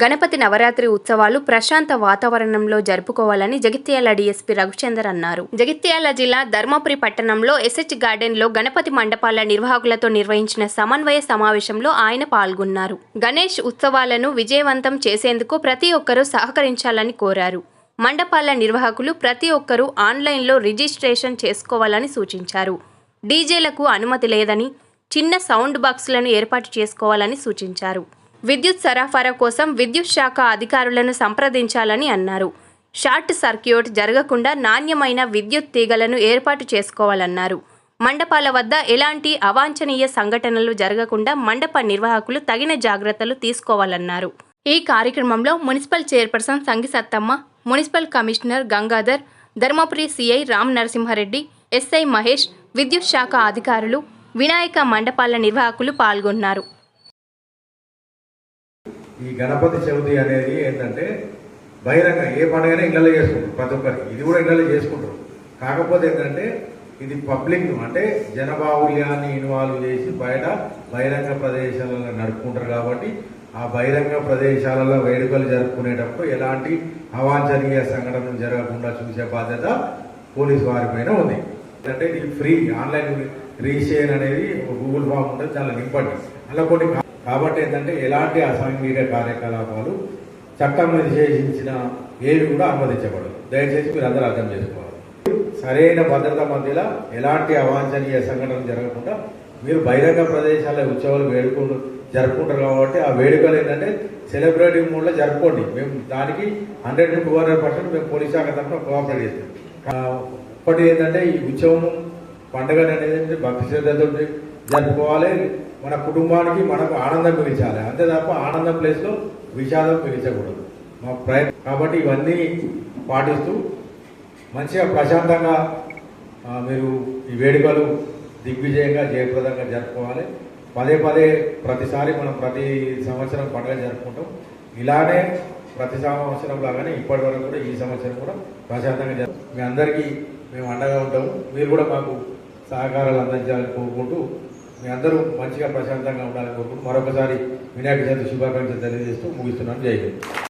గణపతి నవరాత్రి ఉత్సవాలు ప్రశాంత వాతావరణంలో జరుపుకోవాలని జగిత్యాల డీఎస్పీ రఘుచందర్ అన్నారు. జగిత్యాల జిల్లా ధర్మపురి పట్టణంలో ఎస్హెచ్ గార్డెన్లో గణపతి మండపాల నిర్వాహకులతో నిర్వహించిన సమన్వయ సమావేశంలో ఆయన పాల్గొన్నారు. గణేష్ ఉత్సవాలను విజయవంతం చేసేందుకు ప్రతి ఒక్కరూ సహకరించాలని కోరారు. మండపాల నిర్వాహకులు ప్రతి ఒక్కరూ ఆన్లైన్లో రిజిస్ట్రేషన్ చేసుకోవాలని సూచించారు. డీజేలకు అనుమతి లేదని చిన్న సౌండ్ బాక్సులను ఏర్పాటు చేసుకోవాలని సూచించారు. విద్యుత్ సరఫరా కోసం విద్యుత్ శాఖ అధికారులను సంప్రదించాలని అన్నారు. షార్ట్ సర్క్యూట్ జరగకుండా నాణ్యమైన విద్యుత్ తీగలను ఏర్పాటు చేసుకోవాలన్నారు. మండపాల వద్ద ఎలాంటి అవాంఛనీయ సంఘటనలు జరగకుండా మండప నిర్వాహకులు తగిన జాగ్రత్తలు తీసుకోవాలన్నారు. ఈ కార్యక్రమంలో municipal chairperson Sangisattamma municipal commissioner Gangadhar Dharmapuri CI Ram Narasimhareddy SI Mahesh విద్యుత్ శాఖ అధికారులు వినాయక మండపాల నిర్వాహకులు పాల్గొన్నారు. ఈ గణపతి చవితి అనేది ఏంటంటే బహిరంగ ఏ పండుగైనా ఇళ్ళలో చేసుకుంటారు ప్రతి ఒక్కరికి. ఇది కూడా ఇళ్ళలో చేసుకుంటారు. కాకపోతే ఏంటంటే ఇది పబ్లిక్ అంటే జనబాహుల్యాన్ని ఇన్వాల్వ్ చేసి బయట బహిరంగ ప్రదేశాలలో నడుపుకుంటారు కాబట్టి ఆ బహిరంగ ప్రదేశాలలో వేడుకలు జరుపుకునేటప్పుడు ఎలాంటి అవాంఛనీయ సంఘటనలు జరగకుండా చూసే బాధ్యత పోలీసు వారిపైన ఉంది. అంటే ఇది ఫ్రీ ఆన్లైన్ రిజిస్ట్రేషన్ అనేది ఒక గూగుల్ ఫామ్ ఉంటుంది చాలా నింపండి. అలా కొన్ని కాబట్టి ఏంటంటే ఎలాంటి అసాంఘిక కార్యకలాపాలు చట్టం నిషేధించిన ఏవి కూడా అనుమతించబడదు దయచేసి మీరు అందరూ అర్థం చేసుకోవాలి. సరైన భద్రత మధ్యలో ఎలాంటి అవాంఛనీయ సంఘటన జరగకుండా మీరు బహిరంగ ప్రదేశాల ఉత్సవాలు వేడుకలు జరుపుకుంటారు కాబట్టి ఆ వేడుకలు ఏంటంటే సెలబ్రిటీ మూడ్లో జరుపుకోండి. మేము దానికి హండ్రెడ్ టూ హండ్రెడ్ పర్సెంట్ మేము పోలీస్ శాఖ తరఫున కోఆపరేట్ చేస్తాం. ఒకటి ఏంటంటే ఈ ఉత్సవం పండుగ అనేది భక్తి శ్రద్ధతో జరుపుకోవాలి. మన కుటుంబానికి మనకు ఆనందం మిగిల్చాలి అంతే తప్ప ఆనందం ప్లేస్లో విషాదం మిగిల్చకూడదు మా ప్రయత్నం కాబట్టి ఇవన్నీ పాటిస్తూ మంచిగా ప్రశాంతంగా మీరు ఈ వేడుకలు దిగ్విజయంగా జయప్రదంగా జరుపుకోవాలి. పదే పదే ప్రతిసారి మనం ప్రతి సంవత్సరం పండుగ జరుపుకుంటాం. ఇలానే ప్రతి సంవత్సరం లాగానే ఇప్పటి వరకు కూడా ఈ సంవత్సరం కూడా ప్రశాంతంగా జరుపు మీ అందరికీ మేము అండగా ఉంటాము. మీరు కూడా మాకు సహకారాలు అందించాలని కోరుకుంటూ మీ అందరూ మంచిగా ప్రశాంతంగా ఉండాలని కోరుకుంటూ మరొకసారి వినాయక చవితి శుభాకాంక్షలు తెలియజేస్తూ ముగిస్తున్నాను. జై హింద్.